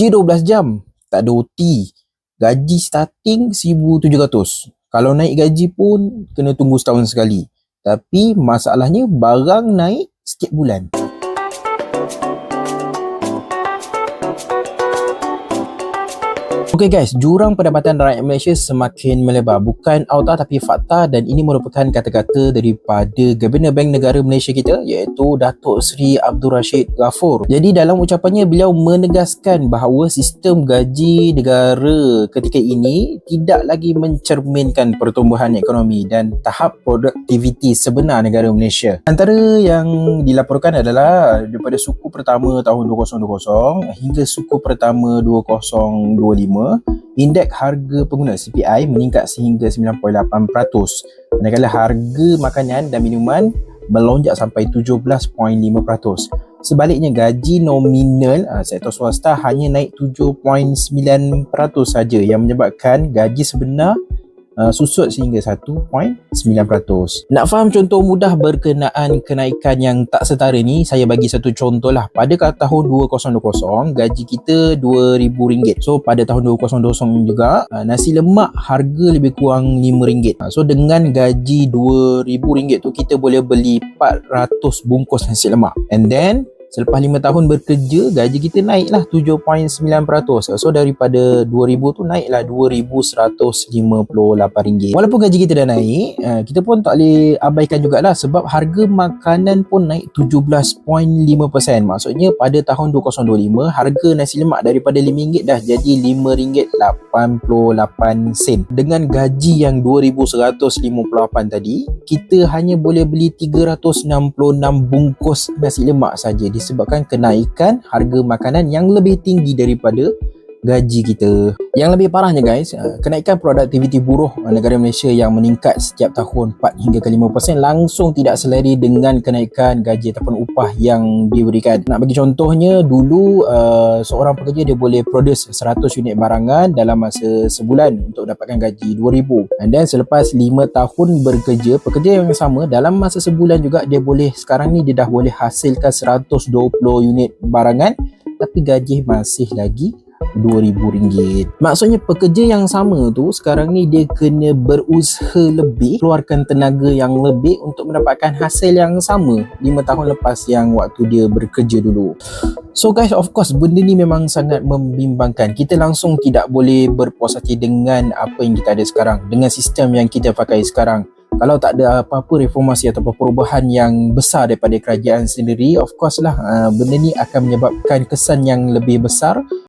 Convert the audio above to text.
Kerja 12 jam, tak ada OT. Gaji starting 1,700. Kalau naik gaji pun kena tunggu setahun sekali. Tapi masalahnya barang naik setiap bulan. Okey guys, jurang pendapatan rakyat Malaysia semakin melebar. Bukan auta tapi fakta dan ini merupakan kata-kata daripada Governor Bank Negara Malaysia kita iaitu Datuk Seri Abdul Rashid Ghafur. Jadi dalam ucapannya beliau menegaskan bahawa sistem gaji negara ketika ini tidak lagi mencerminkan pertumbuhan ekonomi dan tahap produktiviti sebenar negara Malaysia. Antara yang dilaporkan adalah daripada suku pertama tahun 2020 hingga suku pertama 2025 indeks harga pengguna CPI meningkat sehingga 9.8%. Manakala harga makanan dan minuman melonjak sampai 17.5%. Sebaliknya gaji nominal uh, sektor swasta hanya naik 7.9% saja yang menyebabkan gaji sebenar uh, susut sehingga 1.9%. Nak faham contoh mudah berkenaan kenaikan yang tak setara ni, saya bagi satu contoh lah. Pada tahun 2020, gaji kita RM2,000. So, pada tahun 2020 juga, uh, nasi lemak harga lebih kurang RM5. Uh, so, dengan gaji RM2,000 tu, kita boleh beli 400 bungkus nasi lemak. And then, Selepas 5 tahun bekerja, gaji kita naiklah 7.9%. So daripada 2000 tu naiklah 2158 ringgit. Walaupun gaji kita dah naik, eh, kita pun tak boleh abaikan jugalah sebab harga makanan pun naik 17.5%. Maksudnya pada tahun 2025 harga nasi lemak daripada RM5 dah jadi RM5.88. Dengan gaji yang 2158 tadi, kita hanya boleh beli 366 bungkus nasi lemak saja disebabkan kenaikan harga makanan yang lebih tinggi daripada gaji kita. Yang lebih parahnya guys, uh, kenaikan produktiviti buruh uh, negara Malaysia yang meningkat setiap tahun 4 hingga ke 5% langsung tidak seleri dengan kenaikan gaji ataupun upah yang diberikan. Nak bagi contohnya, dulu uh, seorang pekerja dia boleh produce 100 unit barangan dalam masa sebulan untuk dapatkan gaji 2000. And then selepas 5 tahun bekerja, pekerja yang sama dalam masa sebulan juga dia boleh sekarang ni dia dah boleh hasilkan 120 unit barangan tapi gaji masih lagi RM2,000. Maksudnya pekerja yang sama tu sekarang ni dia kena berusaha lebih, keluarkan tenaga yang lebih untuk mendapatkan hasil yang sama 5 tahun lepas yang waktu dia bekerja dulu. So guys, of course benda ni memang sangat membimbangkan. Kita langsung tidak boleh berpuas hati dengan apa yang kita ada sekarang, dengan sistem yang kita pakai sekarang kalau tak ada apa-apa reformasi atau perubahan yang besar daripada kerajaan sendiri of course lah uh, benda ni akan menyebabkan kesan yang lebih besar